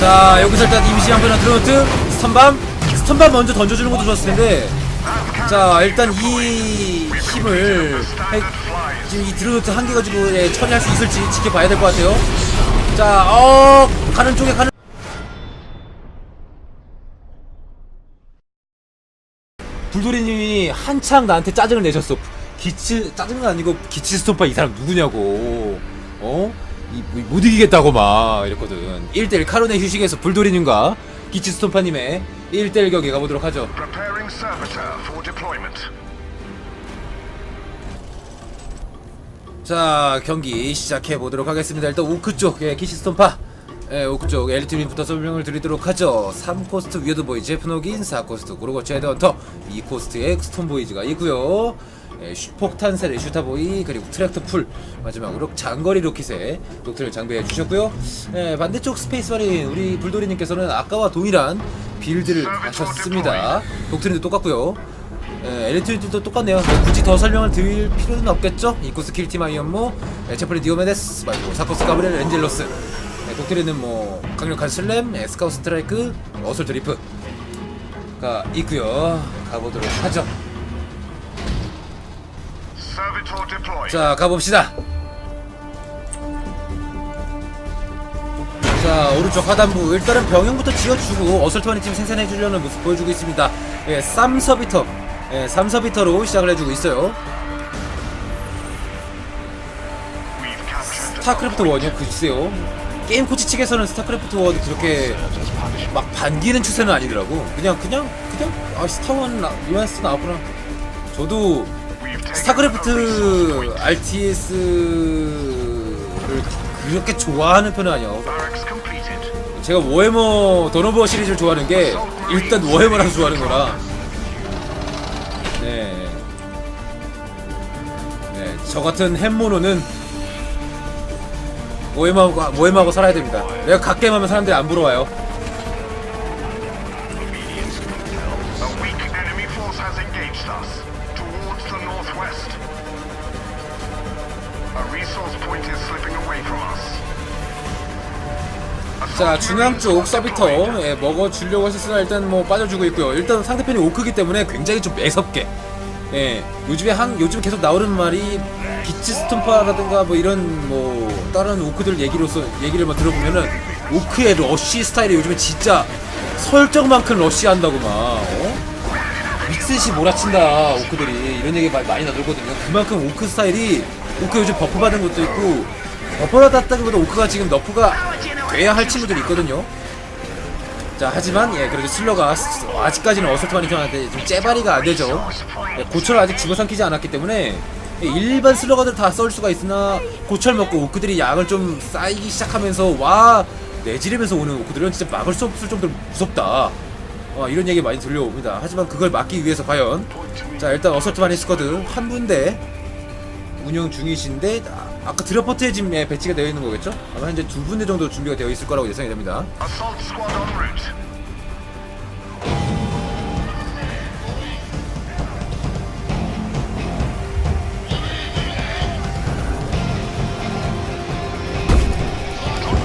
자 여기서 일단 이미지 한번 드로트 스턴밤 스턴밤 먼저 던져주는 것도 좋았을 텐데 자 일단 이 힘을 해- 지금 이 드로트 한 개 가지고 예, 처리할 수 있을지 지켜봐야 될 것 같아요 자어 가는 쪽에 가는 불도리님이 한창 나한테 짜증을 내셨어. 기치 짜증은 아니고 기치 스토파 이 사람 누구냐고. 어? 이, 뭐, 못 이기겠다고 막 이랬거든. 1대1 카론의 휴식에서 불도리님과 기치 스토파님의 1대1 경기 가보도록 하죠. 자 경기 시작해 보도록 하겠습니다. 일단 우크 쪽 예, 기치 스톰파 예, 우크 쪽 엘리트님부터 설명을 드리도록 하죠. 3코스트 위어드 보이 제프노긴 4코스트 그리고 제드헌터 2코스트의 스톤보이즈가 있고요. 예, 슈- 폭탄 세례 슈타보이 그리고 트랙터 풀 마지막으로 장거리 로켓에 독트를 장비해 주셨고요. 예, 반대쪽 스페이스 마린 우리 불도리님께서는 아까와 동일한 빌드를 하셨습니다. 독트린도 똑같고요. 예, 엘리트들도 똑같네요. 뭐 굳이 더 설명을 드릴 필요는 없겠죠? 이코스 킬팀 아이언모, 예, 체플리 디오메데스, 말고 사코스 가브리엘 엔젤로스, 예, 독트리는 뭐 강력한 슬램, 예, 스카우 스트라이크, 어설트 리프가 있고요. 가보도록 하죠. 자, 가봅시다. 자, 오른쪽 하단부 일단은 병영부터 지어주고 어설트만이 팀 생산해주려는 모습 보여주고 있습니다. 예, 쌈서비터, 예, 쌈서비터로 시작을 해주고 있어요. 스타크래프트 원이요? 글쎄요. 게임 코치 측에서는 스타크래프트 원 그렇게 막 반기는 추세는 아니더라고. 그냥 그냥 그냥 아 스타원 나- 뉘앙스 나왔구나. 저도 스타크래프트 RTS를 그렇게 좋아하는 편은 아니에요. 제가 워해머 더노버 시리즈를 좋아하는 게 일단 워해머라서 좋아하는 거라. 네. 네, 저 같은 햄모노는 워해머하고 워해머하고 살아야 됩니다. 내가 갓게임하면 사람들이 안 부러워요. 자 중앙 쪽 서비터 예, 먹어주려고 하셨으나 일단 뭐 빠져주고 있고요. 일단 상대편이 오크기 때문에 굉장히 좀 매섭게. 예, 요즘에 한 요즘 계속 나오는 말이 기치 스톰파라든가 뭐 이런 뭐 다른 오크들 얘기로서 얘기를 뭐 들어보면은 오크의 러쉬 스타일이 요즘에 진짜 설정만큼 러쉬한다고 막 어? 미스시 몰아친다 오크들이 이런 얘기 많이, 나돌거든요. 그만큼 오크 스타일이 오크 요즘 버프 받은 것도 있고 버프 받았다기보다 오크가 지금 너프가 돼야 할 친구들이 있거든요. 자 하지만 예 그래도 슬러가 스- 아직까지는 어설트만이 편한데 좀 째바리가 안 되죠. 예, 고철을 아직 집어삼키지 않았기 때문에 예, 일반 슬러가들 다 썰 수가 있으나 고철 먹고 오크들이 양을 좀 쌓이기 시작하면서 와 내지르면서 오는 오크들은 진짜 막을 수 없을 정도로 무섭다. 어, 이런 얘기 많이 들려옵니다. 하지만 그걸 막기 위해서 과연 자 일단 어설트만이 스쿼드 한 분대 운영 중이신데 아, 아까 드러퍼트에 지금 예, 배치가 되어 있는 거겠죠? 아마 현재 두 분대 정도 준비가 되어 있을 거라고 예상이 됩니다.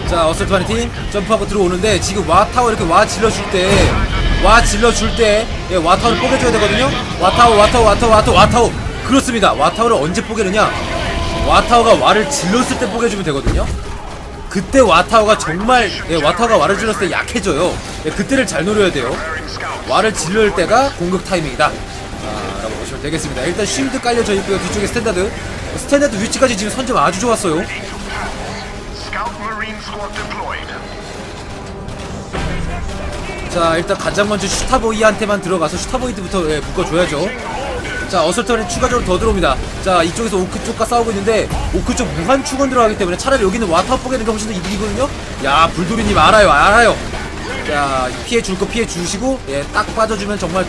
자 어설트만이 팀 점프하고 들어오는데 지금 와타워 이렇게 와 질러줄 때 와 질러줄 때 예, 와타워를 뽀개줘야 되거든요. 와타워 와타워 와타워 와타워 와타워. 그렇습니다. 와타워를 언제 뽀개느냐 와타워가 와를 질렀을 때 뽀개주면 되거든요? 그때 와타워가 정말 예, 와타워가 와를 질렀을 때 약해져요. 예, 그때를 잘 노려야 돼요. 와를 질러올 때가 공격 타이밍이다. 아, 라고 보시면 되겠습니다. 일단 쉴드 깔려져 있고요 뒤쪽에 스탠다드. 스탠다드 위치까지 지금 선점 아주 좋았어요. 자 일단 가장 먼저 슈타보이한테만 들어가서 슈타보이드부터 예, 묶어줘야죠 자 어설턴이 추가적으로 더 들어옵니다. 자 이쪽에서 오크 쪽과 싸우고 있는데 오크 쪽 무한 추건 들어가기 때문에 차라리 여기는 와타워 뽀개는 게 훨씬 더 이득이거든요? 야 불도리님 알아요 알아요. 자 피해 줄 거 피해 주시고 예딱 빠져주면 정말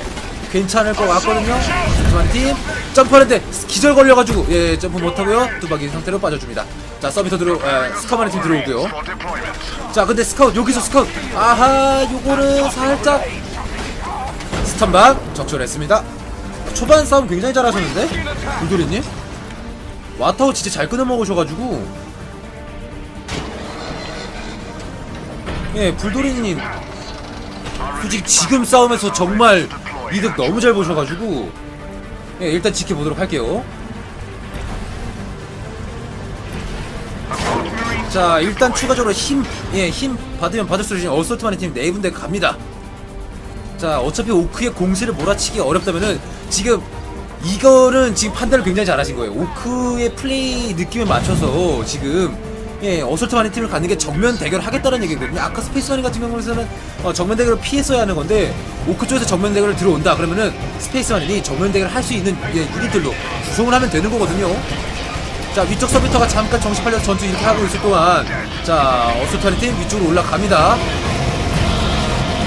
괜찮을 것 같거든요. 하지만 팀. 점프하는데 기절 걸려가지고 예 점프 못하고요. 뚜벅이 상태로 빠져줍니다. 자 서비터 들어 에, 스카마리 팀 들어오고요. 자 근데 스카웃 여기서 스카웃 아하 요거는 살짝 스탄박 적절했습니다 초반 싸움 굉장히 잘하셨는데? 불도리님? 와타오 진짜 잘 끊어 먹으셔가지고. 예, 불도리님. 솔직히 지금 싸움에서 정말 이득 너무 잘 보셔가지고. 예, 일단 지켜보도록 할게요. 자, 일단 추가적으로 힘, 예, 힘 받으면 받을수록 지금 어설트만의 팀 네 군데 갑니다. 자, 어차피 오크의 공세를 몰아치기 어렵다면은 지금 이거는 지금 판단을 굉장히 잘하신 거예요. 오크의 플레이 느낌에 맞춰서 지금 예, 어설트만의 팀을 갖는 게 정면 대결 하겠다는 얘기거든요. 아까 스페이스마니 같은 경우에는 어, 정면 대결을 피했어야 하는 건데 오크 쪽에서 정면 대결을 들어온다 그러면은 스페이스마니 정면 대결을 할 수 있는 예, 유닛들로 구성을 하면 되는 거거든요. 자 위쪽 서비터가 잠깐 정신 팔려 전투 이렇게 하고 있을 동안 자 어설트만의 팀 위쪽으로 올라갑니다.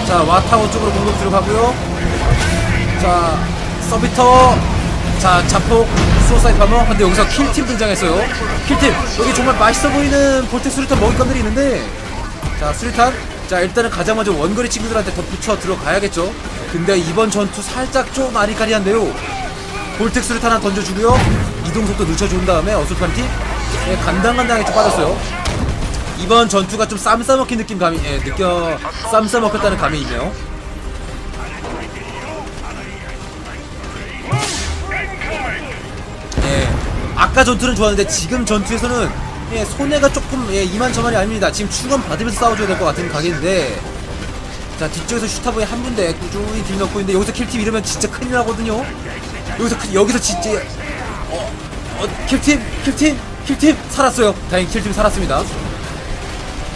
자 와타워 쪽으로 공격 들어가고요. 자 서비터. 자 자폭. 수어사이드 파머 근데 여기서 킬팀 등장했어요. 킬팀. 여기 정말 맛있어 보이는 볼텍 수류탄 먹잇감들이 있는데. 자 수류탄. 자 일단은 가장 먼저 원거리 친구들한테 덧붙여 들어가야겠죠. 근데 이번 전투 살짝 좀 아리까리한데요. 볼텍 수류탄 하나 던져주고요. 이동속도 늦춰준 다음에 팀 예, 간당간당하게 좀 빠졌어요 이번 전투가 좀 쌈 싸먹힌 느낌 감이 예, 느껴 쌈 싸먹혔다는 감이 있네요 예, 아까 전투는 좋았는데 지금 전투에서는 예, 손해가 조금 예, 이만저만이 아닙니다. 지금 추건 받으면서 싸워줘야 될 것 같은 각인데 자 뒤쪽에서 슈타보에 한 군데 꾸준히 딜 넣고 있는데 여기서 킬팀 이러면 진짜 큰일 나거든요. 여기서 큰- 여기서 진짜 어, 어 킬팀 킬팀 킬팀 살았어요. 다행히 킬팀 살았습니다.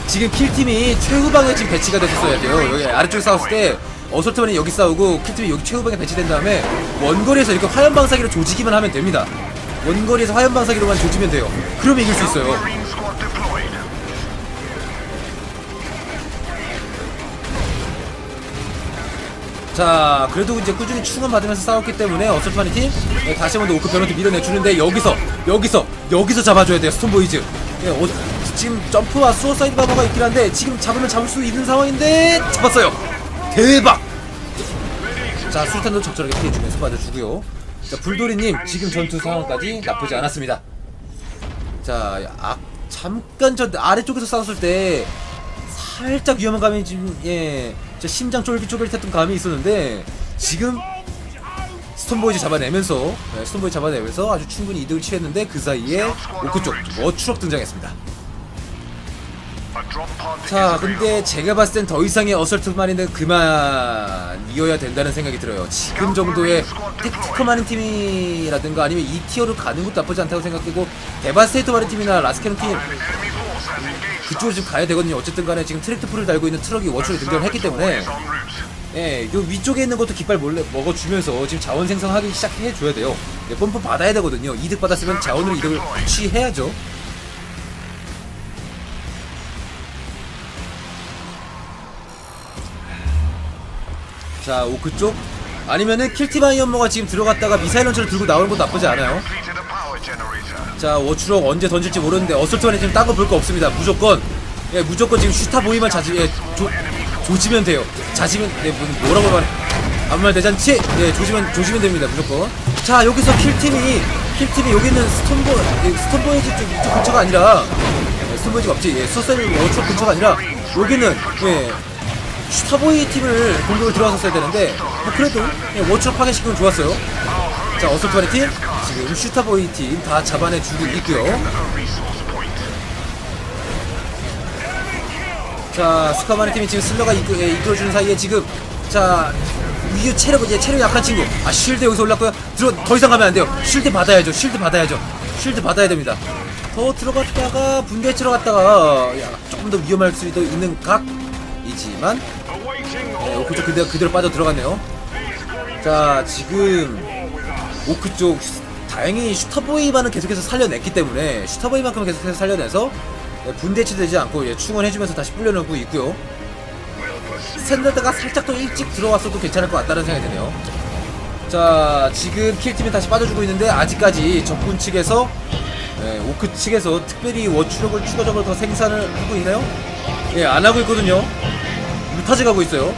지금 킬팀이 최후방에 지금 배치가 됐었어야 돼요. 여기 아래쪽에 싸웠을 때 어설트만이 여기 싸우고 킬팀이 여기 최후방에 배치된 다음에 원거리에서 이렇게 화염방사기로 조지기만 하면 됩니다. 원거리에서 화염방사기로만 조지면 돼요. 그러면 이길 수 있어요. 자, 그래도 이제 꾸준히 충원 받으면서 싸웠기 때문에 어설트만이 팀 예, 다시 한번 더 오크 변호트 밀어내주는데 여기서 여기서 여기서 잡아줘야 돼요 스톤보이즈. 예, 어, 지금 점프와 수어사이드 바버가 있긴 한데 지금 잡으면 잡을 수 있는 상황인데 잡았어요. 대박. 자, 수류탄도 적절하게 피해주면서 받아주고요. 자, 불도리님 지금 전투 상황까지 나쁘지 않았습니다. 자, 아, 잠깐 저 아래쪽에서 싸웠을 때 살짝 위험한 감이 지금 예, 저 심장 쫄깃쫄깃했던 감이 있었는데 지금 스톤보이즈 잡아내면서 예, 스톤보이즈 잡아내면서 아주 충분히 이득을 취했는데 그 사이에 오크 쪽 워추럭 등장했습니다. 자, 근데. 제가 봤을 땐 더 이상의 어설트만인데 그만 이어야 된다는 생각이 들어요. 지금 정도의 택티커 많은 팀이라든가 아니면 2티어로 가는 것도 나쁘지 않다고 생각되고 데바스테이터 많은 팀이나 라스케론 팀 그쪽으로 지금 가야 되거든요. 어쨌든 간에 지금 트랙터 풀을 달고 있는 트럭이 워추에 등장을 했기 때문에. 예, 요 위쪽에 있는 것도 깃발 몰래 먹어주면서 지금 자원 생성하기 시작해 줘야 돼요. 예, 펌프 받아야 되거든요. 이득 받았으면 자원으로 이득을 취해야죠. 자, 오크 쪽? 아니면은 킬티바이 연모가 지금 들어갔다가 미사일 런처를 들고 나오는 것도 나쁘지 않아요. 자 워추럭 언제 던질지 모르는데 어설트만이 지금 딴 거 볼 거 없습니다. 무조건. 예 무조건 지금 슈타 보이만 자지 예 조, 조지면 돼요. 자지면 네 뭐, 뭐라고 말해 아무 말 대잔치? 예 조지면 조지면 됩니다 무조건. 자 여기서 킬팀이 킬팀이 여기 있는 스톤보 예, 스톤보이즈 쪽 이쪽 근처가 아니라 예, 스톤보이즈가 없지. 예 수셀 워추럭 근처가 아니라 여기는 예 슈타보이 팀을 공격을 들어왔었어야 되는데 뭐 그래도 예, 워추럭 파괴시키면 좋았어요. 자 어설트만의 팀. 지금 슈타보이 팀 다 잡아내주고 있고요. 자 스카마의 팀이 지금 슬러가 이끌, 예, 이끌어주는 사이에 지금 자 위에 체력 이제 체력 약한 친구. 아 쉴드 여기서 올랐고요. 들어 더 이상 가면 안 돼요. 쉴드 받아야죠. 쉴드 받아야죠. 쉴드 받아야 됩니다. 더 들어갔다가 분대 치러 갔다가 야, 조금 더 위험할 수도 있는 각 이지만 네, 오크 쪽 그대로, 그대로 빠져 들어갔네요. 자 지금 오크 쪽 다행히 슈터보이만은 계속해서 살려냈기 때문에 슈터보이만큼은 계속해서 살려내서 예, 분대치 되지 않고 예, 충원해주면서 다시 불려놓고 있고요. 샌더드가 살짝 더 일찍 들어왔어도 괜찮을 것 같다는 생각이 드네요. 자 지금 킬팀이 다시 빠져주고 있는데 아직까지 적군 측에서 예, 오크 측에서 특별히 워추력을 추가적으로 더 생산을 하고 있나요? 예 안 하고 있거든요 루타즈 가고 있어요.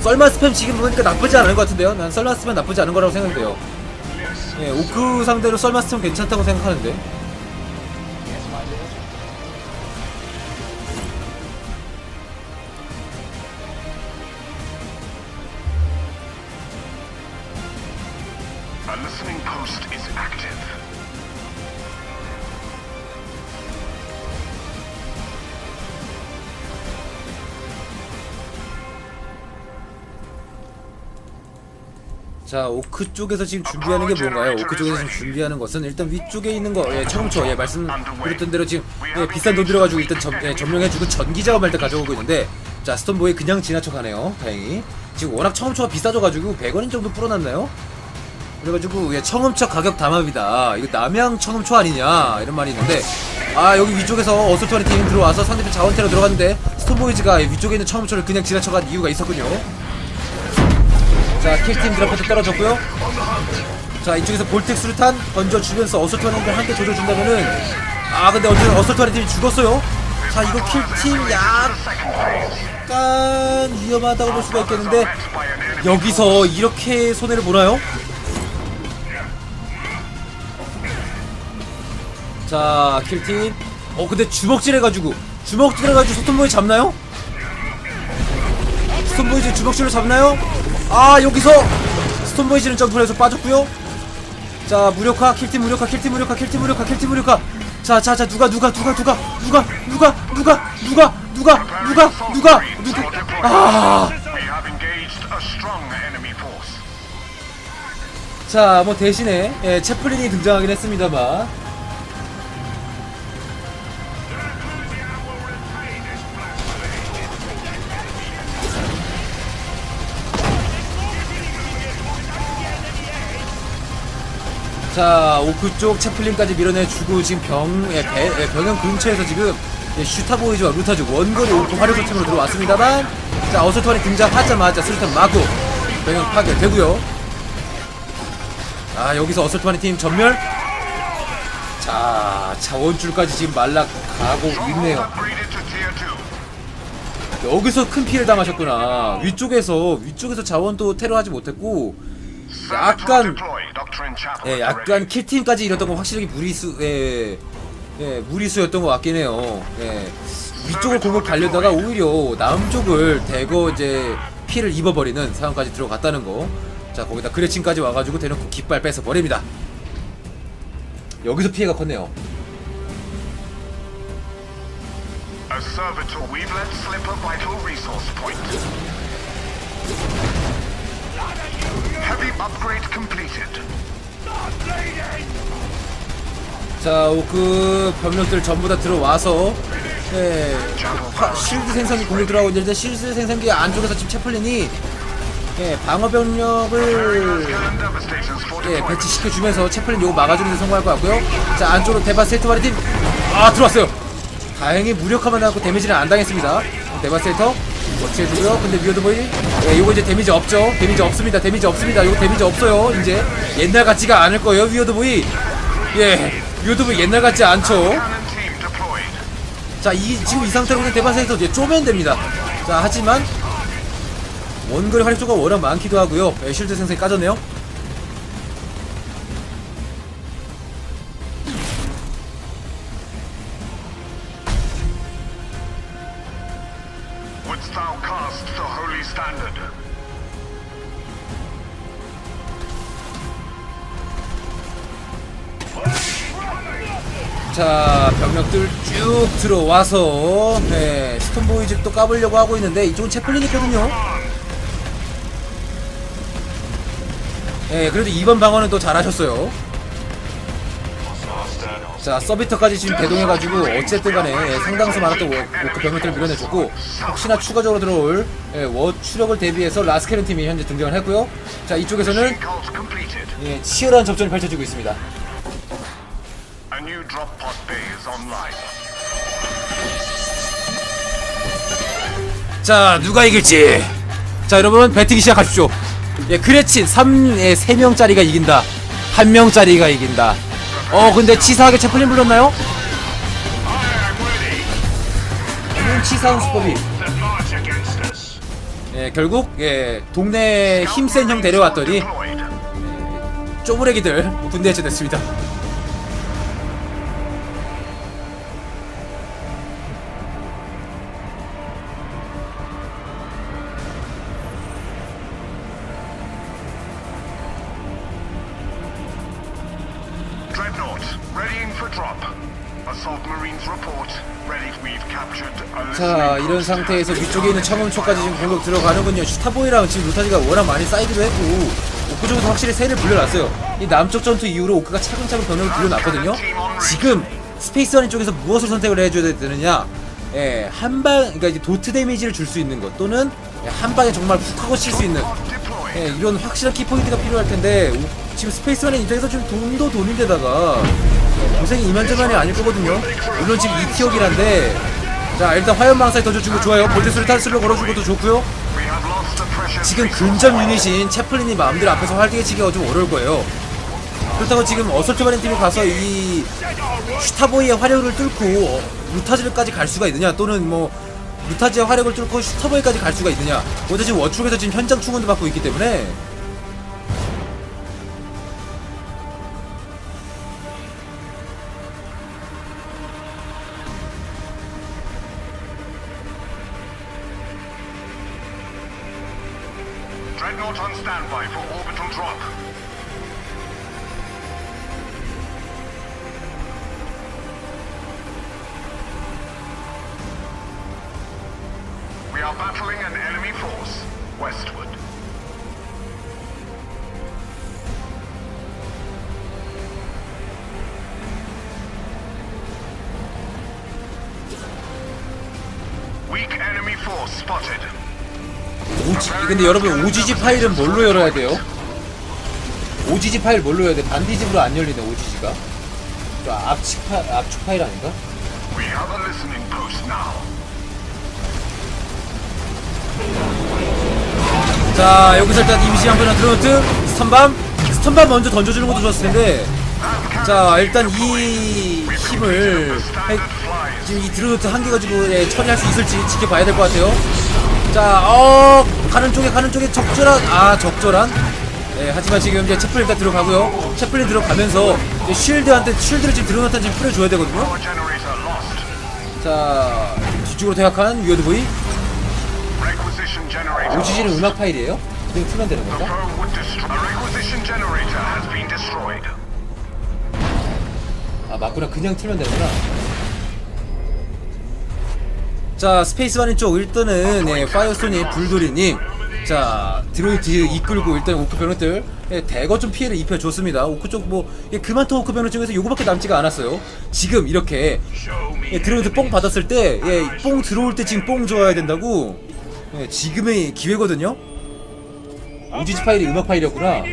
썰마 스팸 지금 보니까 나쁘지 않은 것 같은데요? 난 썰마 스팸 나쁘지 않은 거라고 생각돼요. 예, 오크 상대로 썰마스터는 괜찮다고 생각하는데. 자 오크 쪽에서 지금 준비하는 게 뭔가요? 오크 쪽에서 지금 준비하는 것은 일단 위쪽에 있는 거 예, 처음초 예, 말씀드렸던 대로 지금 예, 비싼 돈 들어가지고 일단 점, 예, 점령해주고 전기 작업을 일단 가져오고 있는데 자 스톤보이 그냥 지나쳐 가네요 다행히 지금 워낙 처음초가 비싸져가지고 100원 정도 불어났나요? 그래가지고 예, 청음초 가격 담합이다 이거 남양 청음초 아니냐 이런 말이 있는데 아 여기 위쪽에서 어설트하는 팀이 들어와서 상대편 자원테러 들어갔는데 스톤보이즈가 예, 위쪽에 있는 청음초를 그냥 지나쳐간 이유가 있었군요 자 킬팀 드라프트 떨어졌고요 자 이쪽에서 볼텍 수류탄 던져주면서 어설트 하는 걸 함께 조져준다면은 아 근데 어쨌든 어설트 하는 팀이 죽었어요 자 이거 킬팀 약간 위험하다고 볼 수가 있겠는데 여기서 이렇게 손해를 보나요? 자 킬팀 어 근데 주먹질 해가지고 주먹질 해가지고 소통보이 잡나요? 스톤보이즈 주먹질로 잡나요? 아 여기서 스톤보이즈는 점프를 해서 빠졌고요 자 무력화 킬팀 무력화 킬팀 무력화 킬팀 무력화 킬팀 무력화 자자 자 누가 누가 누가 누가 누가 누가 누가 누가 누가 누가 누가 누가 아. 자, 뭐 대신에 예, 채플린이 등장하긴 했습니다만. 자, 오크 쪽 채플린까지 밀어내주고 지금 병, 예, 배, 예, 병영 근처에서 지금 예, 슈타보이즈와 루타즈 원거리 오크 화력소 팀으로 들어왔습니다만 자, 어설턴이 등장하자마자 수류탄 마구 병영 파괴되고요. 아 여기서 어설트마니 팀 전멸? 자 자원줄까지 지금 말락가고 있네요. Upgraded to tier 2. 여기서 큰 피해를 당하셨구나. 위쪽에서 위쪽에서 자원도 테러하지 못했고 약간. 예, 약간 킬팀까지 이랬던 건 확실히 무리수 예, 예 무리수였던 것 같긴 해요. 예, 위쪽을 공을 가려다가 오히려 남쪽을 대거 이제 피해를 입어버리는 상황까지 들어갔다는 거 자 거기다 그레친까지 와가지고 대놓고 깃발 뺏어 버립니다. 여기서 피해가 컸네요 자, 그 병력들 전부 다 들어와서 예, 화- 실드 생성기 공격 들어가고 있는데 실드 생성기 안쪽에서 지금 채플린이 예, 방어 병력을 for 예. 배치시켜 주면서 채플린 요거 막아주는 데 성공할 것 같고요. 자, 안쪽으로 데바세이터 마리팀 아 들어왔어요. 다행히 무력화만 나고 데미지는 안 당했습니다. 데바세이터 거치해주고요. 근데 위어드 보이 예, 요거 이제 데미지 없죠. 데미지 없습니다. 데미지 없습니다. 요거 데미지 없어요. 이제 옛날 같지가 않을 거예요. 위어드 보이 예, 위어드 보이 옛날 같지 않죠. 자, 이 지금 이 상태로는 대바세에서 이제 쪼면 됩니다. 자, 하지만 원거리 활약조가 워낙 많기도 하고요. 예, 실드 생성이 까졌네요. 들어와서 예, 스톤보이즈 또 까보려고 하고 있는데 이쪽은 채플린 있거든요. 예, 그래도 이번 방어는 또 잘하셨어요. 자, 서비터까지 지금 대동해가지고 어쨌든 간에 예, 상당수 많았던 워- 워크 병력들을 밀어내줬고 혹시나 추가적으로 들어올 예, 워 추력을 대비해서 라스케른 팀이 현재 등장을 했고요. 자, 이쪽에서는. 예, 치열한 접전이 펼쳐지고 있습니다. A new drop pod bay is online. 자 누가 이길지 자 여러분 배팅 시작하십시오 예 크레친 3, 예, 3명짜리가 이긴다 1명짜리가 이긴다 어 근데 치사하게 채플린 불렀나요? 치사한 수법이. 예 결국 예 동네 힘센 형 데려왔더니 Deployed. 쪼무레기들 군대 해체됐습니다. 자 이런 상태에서 위쪽에 있는 청음초까지 지금 공격 들어가는군요. 슈타보이랑 지금 루타지가 워낙 많이 쌓이기도 했고 오크 쪽에서 확실히 세를 불려놨어요. 이 남쪽 전투 이후로 오크가 차근차근 병력을 불려놨거든요. 지금 스페이스 와인 쪽에서 무엇을 선택을 해줘야 되느냐? 예, 한방 그러니까 이제 도트 데미지를 줄 수 있는 것 또는 예, 한 방에 정말 훅 하고 칠 수 있는. 예, 이런 확실한 키포인트가 필요할 텐데 오- 지금 스페이스 와인 입장에서 지금 돈도 돈인데다가 고생이 이만저만이 아닐 거거든요. 물론 지금 2티어기란데 자 일단 화염망사에 던져준 거 좋아요. 볼테스를 탈스로 걸어준 것도 좋고요. 지금 근접 유닛인 채플린이 마음대로 앞에서 활개치기가 좀 어려울 거예요. 그렇다고 지금 어설트 바린 팀이 가서 이 슈타보이의 화력을 뚫고 어, 루타즈까지 갈 수가 있느냐 또는 뭐 루타즈의 화력을 뚫고 슈타보이까지 갈 수가 있느냐. 거기다 지금 워축에서 지금 현장 충원도 받고 있기 때문에 오지, 근데 여러분 오지지 파일은 뭘로 열어야 돼요? 오지지 파일 뭘로 열어야 돼? 반디집으로 안 열리네 오지지가 저 압축, 파, 압축 파일 아닌가? We have a listening post now. 자 여기서 일단 임시 한편한 드로노트 스턴밤 스턴밤 먼저 던져주는 것도 좋았을 텐데 자 일단 이 힘을 해- 지금 이 드로노트 한 개 가지고 예, 처리할 수 있을지 지켜봐야 될 것 같아요 자 어 가는 쪽에 가는 쪽에 적절한 아 적절한 예, 하지만 지금 이제 채플린 일단 들어가고요 채플린 들어가면서 이제 쉴드한테 쉴드를 지금 드로노트한테 지금 뿌려줘야 되거든요. 자 뒤쪽으로 퇴각한 위어드 보이. 오지지는 음악 파일이에요? 그냥 틀면 되는 건가? 아 맞구나 그냥 틀면 되는구나 자 스페이스 바닌 쪽 일단은 예, 파이어스톤이 불도리님 자 드로이트 이끌고 일단 오크 변호들 예, 대거 좀 피해를 입혀줬습니다. 오크 쪽뭐 예, 그만통 오크 변호 중에서 요거밖에 남지가 않았어요. 지금 이렇게 예, 드로이트 뽕 받았을 때뽕 들어올 때 지금 뽕 줘야 된다고 예, 지금의 기회거든요. 오지지 파일이 음악 파일이었구나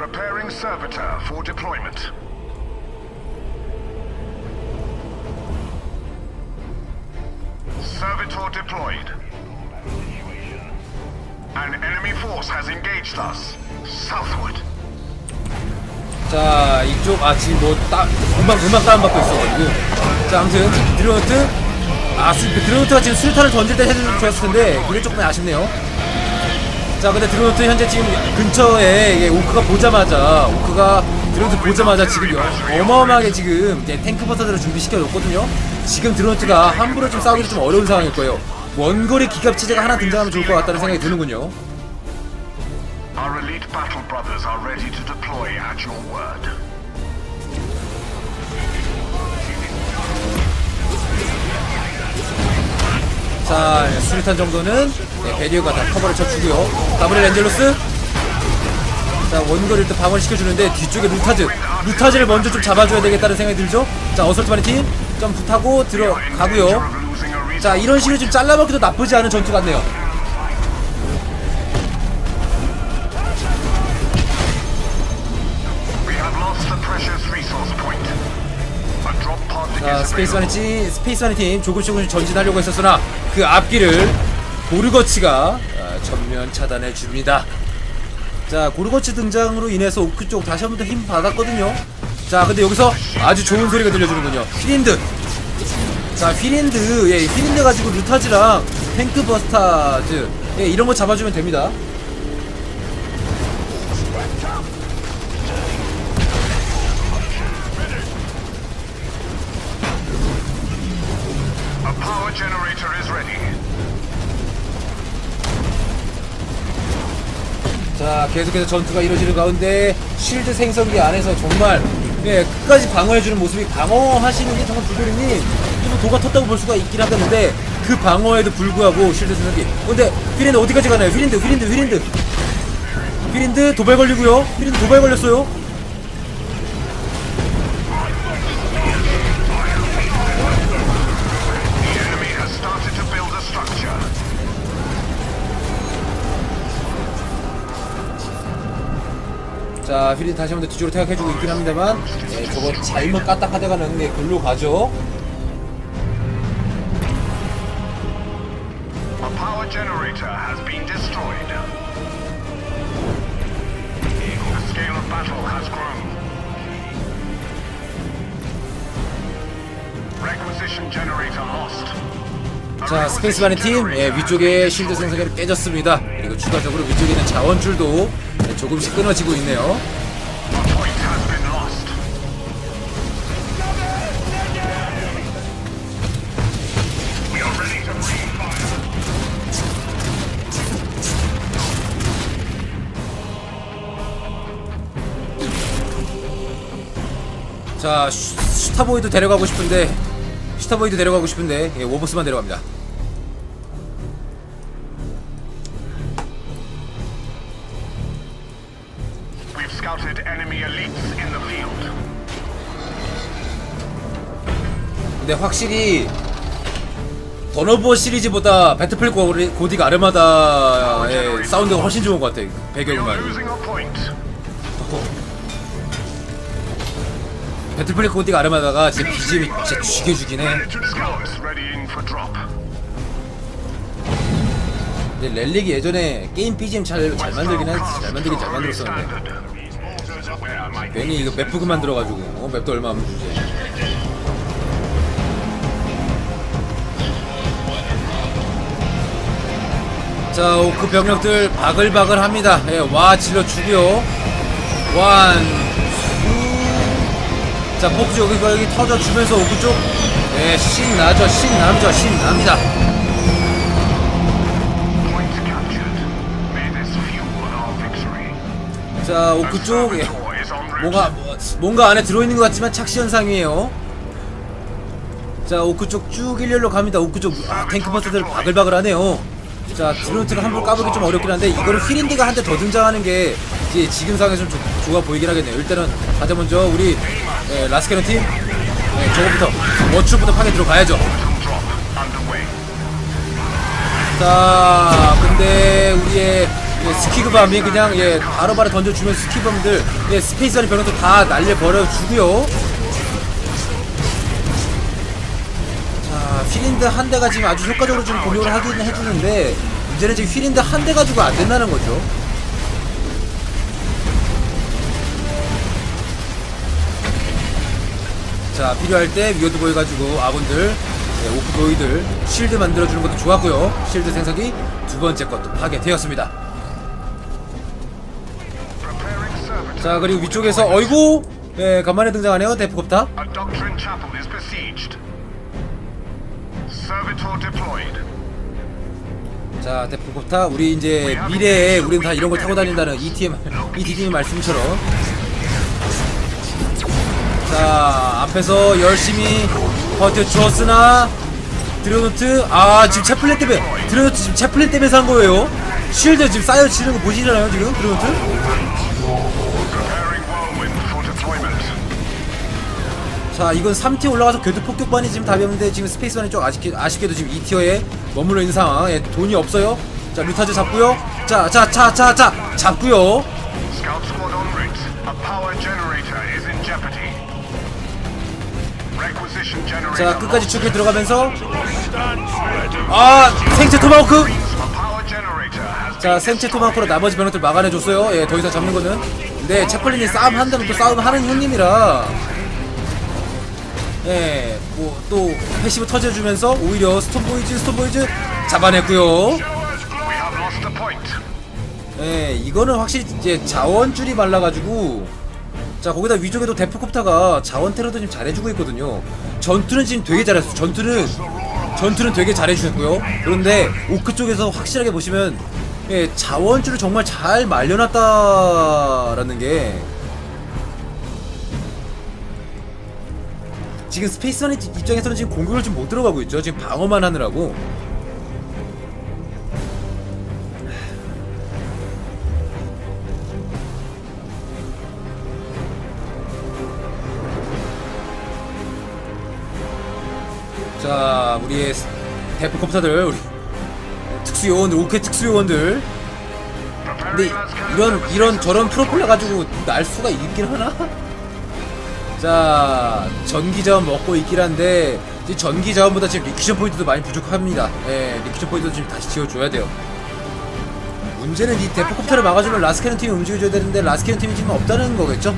Preparing servitor for deployment. Servitor deployed. An enemy force has engaged us. Southward. 자 이쪽 아 지금 뭐딱 금방 금방 다운받고 있어가지고 자 아무튼 드로노트 아 수- 그 드로노트가 지금 수류탄을 던질 때 좋았을 텐데 그게 조금 아쉽네요 자 근데 드로노트 현재 지금 근처에 오크가 보자마자 오크가 드로노트 보자마자 지금 여- 어마어마하게 지금 탱크 버터들을 준비시켜 놓거든요. 지금 드로노트가 함부로 좀 싸우기 좀 어려운 상황일 거예요. 원거리 기갑 체제가 하나 등장하면 좋을 것 같다는 생각이 드는군요. Our elite battle brothers are ready to deploy at your word. 자, 수리탄 정도는 네, 베리어가 다 커버를 쳐주고요. 가브리엘 엔젤로스. 자, 원거리를 또 방어를 시켜주는데 뒤쪽에 루타즈. 루타즈를 먼저 좀 잡아줘야 되겠다는 생각이 들죠? 자, 어설트 바니 팀. 점프 타고 들어가고요. 자, 이런 식으로 좀 잘라먹기도 나쁘지 않은 전투 같네요. 자, 스페이스. 바니 팀, 스페이스 바니 팀 조금씩 조금씩 전진하려고 했었으나 그 앞길을 고르거치가 아, 전면 차단해 줍니다. 자, 고르거치 등장으로 인해서 오크 쪽 다시 한 번 더 힘 받았거든요. 자, 근데 여기서 아주 좋은 소리가 들려주는군요. 필인드. 자 휘린드 예 휘린드 가지고 루타즈랑 탱크 버스타즈 예 이런 거 잡아주면 됩니다 계속해서 전투가 이루어지는 가운데 쉴드 생성기 안에서 정말 예, 끝까지 방어해주는 모습이 방어하시는 게 정말 불도리님 좀 도가 텄다고 볼 수가 있긴 하겠는데 그 방어에도 불구하고 쉴드 생성기. 어, 근데 휘린드 어디까지 가나요? 휘린드 휘린드 휘린드. 휘린드 도발 걸리고요. 휘린드 도발 걸렸어요 자 휘린드 다시 한번 더 뒤쪽으로 퇴각해주고 있긴 합니다만 예, 저거 잘못 까딱하다가는 네, 글로 가죠 A power generator has been destroyed. The scale of battle has grown. Requisition generator lost. A 자 스페이스바니 팀 예, 위쪽에 쉴드 생성기를 깨졌습니다 그리고 추가적으로 위쪽에 있는 자원줄도 예, 조금씩 끊어지고 있네요. 자 슈, 슈타보이도 데려가고 싶은데 슈타보이도 데려가고 싶은데 예, 워버스만 데려갑니다 근데 확실히 던오버 시리즈보다 배틀필드 고- 고딕 아르마다의 사운드가 훨씬 좋은 것 같아 point. 배틀필드 고딕 아르마다가 진짜 BGM이 진짜 죽여주긴 해. 근데 렐릭이 예전에 게임 BGM 잘, 잘 만들긴 했, 잘 만들긴 잘 만들었었는데. 괜히 이거 맵 부금 만들어가지고. 어, 맵도 얼마 안 주지 자, 오, 그 병력들 바글바글 합니다. 예, 와, 질러 주고요. 완, 투. 자, 폭주 여기, 여기 터져 주면서 오그 쪽. 예, 신나죠, 신남죠, victory. 자, 오그 쪽. 예. 뭔가 뭐, 뭔가 안에 들어있는 것 같지만 착시 현상이에요. 자 오크 쪽 쭉 일렬로 갑니다. 오크 쪽 아, 탱크 버스들 바글바글 하네요. 자 드론트를 함부로 까보기 좀 어렵긴 한데 이거를 휘린드가 한 대 더 등장하는 게 이제 지금 상황에서 좀 조- 좋아 보이긴 하겠네요. 일단은 가장 먼저 우리 예, 라스케론 팀 예, 저거부터 워출부터 파괴 들어가야죠. 자, 근데 우리의 예, 스키그밤이 그냥 예 바로바로 던져주면 스키밤들 예 스페이스라는 병력도 다 날려버려 주고요. 휘린드 한 대 가 지금 아주 효과적으로 좀 공격을 하긴 해주는데 문제는 지금 휘린드 한 대 가지고 안 된다는 거죠. 자, 필요할 때 위어드 보여가지고 아군들 예, 오프보이들 실드 만들어주는 것도 좋았고요. 실드 생성기 두 번째 것도 파괴되었습니다. 자 그리고 위쪽에서 어이구 예, 간만에 등장하네요 데프콥타 자 데프콥타 우리 이제 미래에 우리는 다 이런 걸 타고 다닌다는 ETM ETM 말씀처럼. 자 앞에서 열심히 버텨 주었으나 드레노트 아 지금 채플렛 때문에 드레노트 지금 채플렛 때문에 산 거예요. 쉴드 지금 쌓여 지는 거 보시잖아요 지금 드레노트 자 이건 3티어 올라가서 궤도 폭격반이 지금 답이 없는데 지금 스페이스반이 좀 아쉽게, 아쉽게도 지금 2티어에 머물러 있는 상황 예, 돈이 없어요. 자 루타즈 잡고요. 자 자 자 자 자 잡고요. Generator is in jeopardy. Requisition generator. 자 끝까지. 쭉게 들어가면서. 아 생체 토마호크! 자 생체 토마호크로 나머지 병력들 막아내줬어요. 예 더 이상 잡는 거는. 근데 채플린이 싸움 한다면 또 싸움 하는 형님이라 예, 뭐 또 패시브 터져주면서 오히려 스톤보이즈 스톤보이즈 잡아냈고요. 예, 이거는 확실히 이제 자원줄이 말라가지고 자 거기다 위쪽에도 데프콥터가 자원 테러도 지금 잘해주고 있거든요. 전투는 지금 되게 잘했어. 전투는 전투는 되게 잘해주셨고요. 그런데 오크 쪽에서 확실하게 보시면 예, 자원줄을 정말 잘 말려놨다라는 게 지금 스페이스만 입장에서는 지금 공격을 좀 못 들어가고 있죠. 지금 방어만 하느라고. 자, 우리의 스- 데프콥터들, 우리 특수요원들, 오케 특수요원들. 근데 이런 이런 저런 프로펠러 가지고 날 수가 있긴 하나? 자, 전기 자원 먹고 있긴 한데 이제 전기 자원보다 지금 리퀴션 포인트도 많이 부족합니다. 예, 리퀴션 포인트도 지금 다시 지어줘야 돼요. 문제는 이 데프콥터를 막아주면 라스케는 팀이 움직여줘야 되는데 라스케는 팀이 지금 없다는 거겠죠?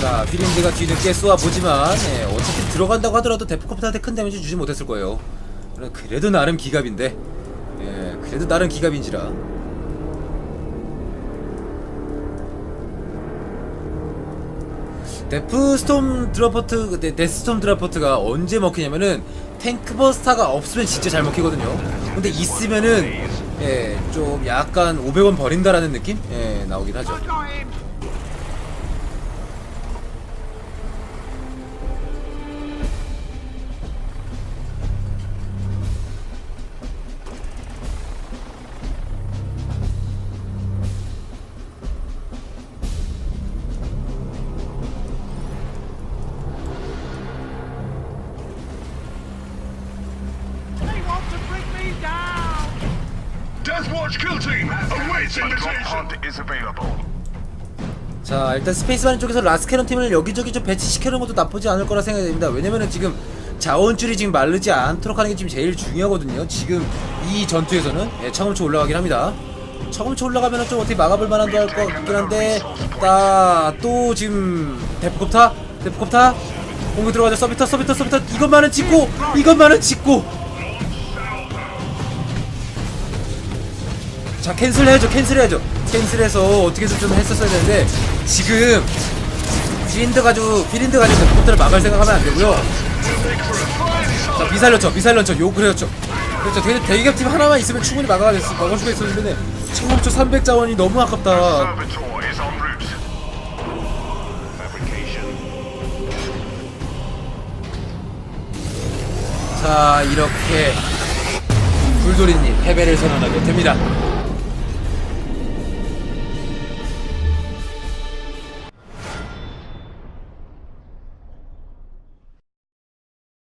자, 휘린드가 뒤늦게 쏘아보지만 예, 어차피 들어간다고 하더라도 데프콥터한테 큰 데미지 주지 못했을 거예요. 그래도 나름 기갑인데. 예, 그래도 나름 기갑인지라. 데프스톰 드라퍼트 네, 데스톰 드라퍼트가 언제 먹히냐면은 탱크버스타가 없으면 진짜 잘 먹히거든요. 근데 있으면은 예, 좀 약간 500원 버린다라는 느낌? 예, 나오긴 하죠 일단 스페이스바른 쪽에서 라스캐런 팀을 여기저기 좀 배치시켜놓은 것도 나쁘지 않을 거라 생각이 됩니다. 왜냐면은 지금 자원줄이 지금 마르지 않도록 하는 게 지금 제일 중요하거든요. 지금 이 전투에서는. 예, 차검초 올라가긴 합니다. 차검초 올라가면은 좀 어떻게 막아볼 만한도 할 것 같긴 한데 따또 지금 데프콥타 데프콥타. 공격 들어가죠. 서비터 서비터 서비터. 이것만은 짓고 이것만은 짓고. 자 캔슬 해야죠 캔슬 해야죠 캔슬 해서 어떻게든 좀 했었어야 되는데 지금 비린드 가지고 비린드 가지고 데프코트를 막을 생각하면 안 되고요. 자 미사일 런처 미사일 런처 욕을 해였죠 그렇죠. 대, 대기갑팀 하나만 있으면 충분히 막아가 됐, 막을 수가 있었는데 청공초 300 자원이 너무 아깝다. 자 이렇게 불도리님 패배를 선언하게 됩니다